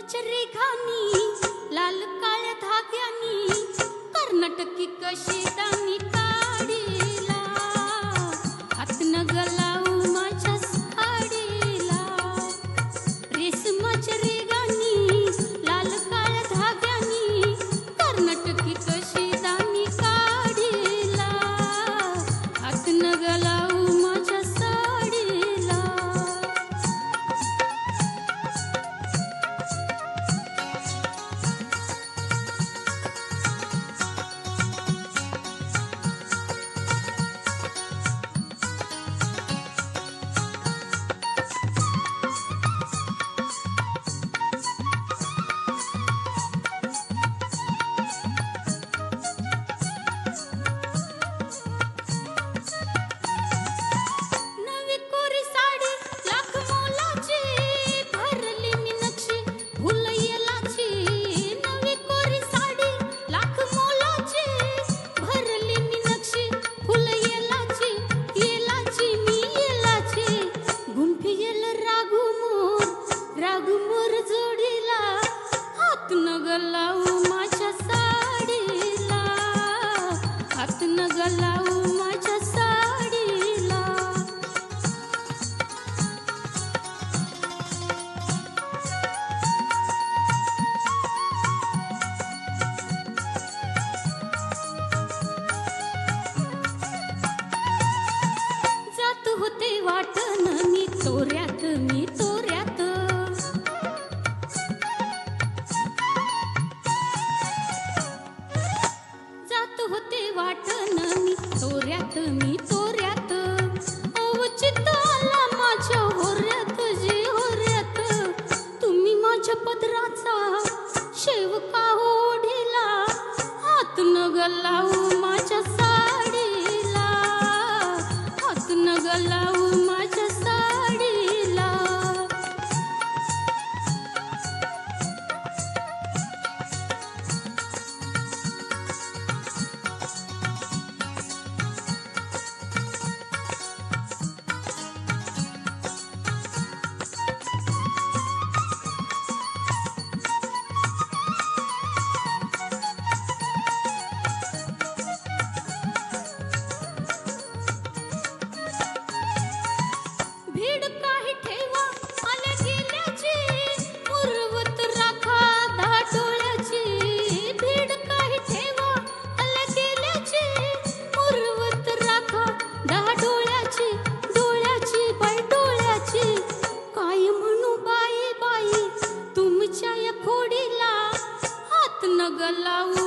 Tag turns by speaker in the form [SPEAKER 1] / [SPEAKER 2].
[SPEAKER 1] वज्ररेखानी लाल काळ्या धाग्यानी कर्नाटकी कशी दानी वाटन मी मी तोऱ्यात जात होते मी मी तोऱ्यात माझ्या होऱ्यात होऱ्यात. तुम्ही माझ्या हात न गल्ला माझ्या Allahu.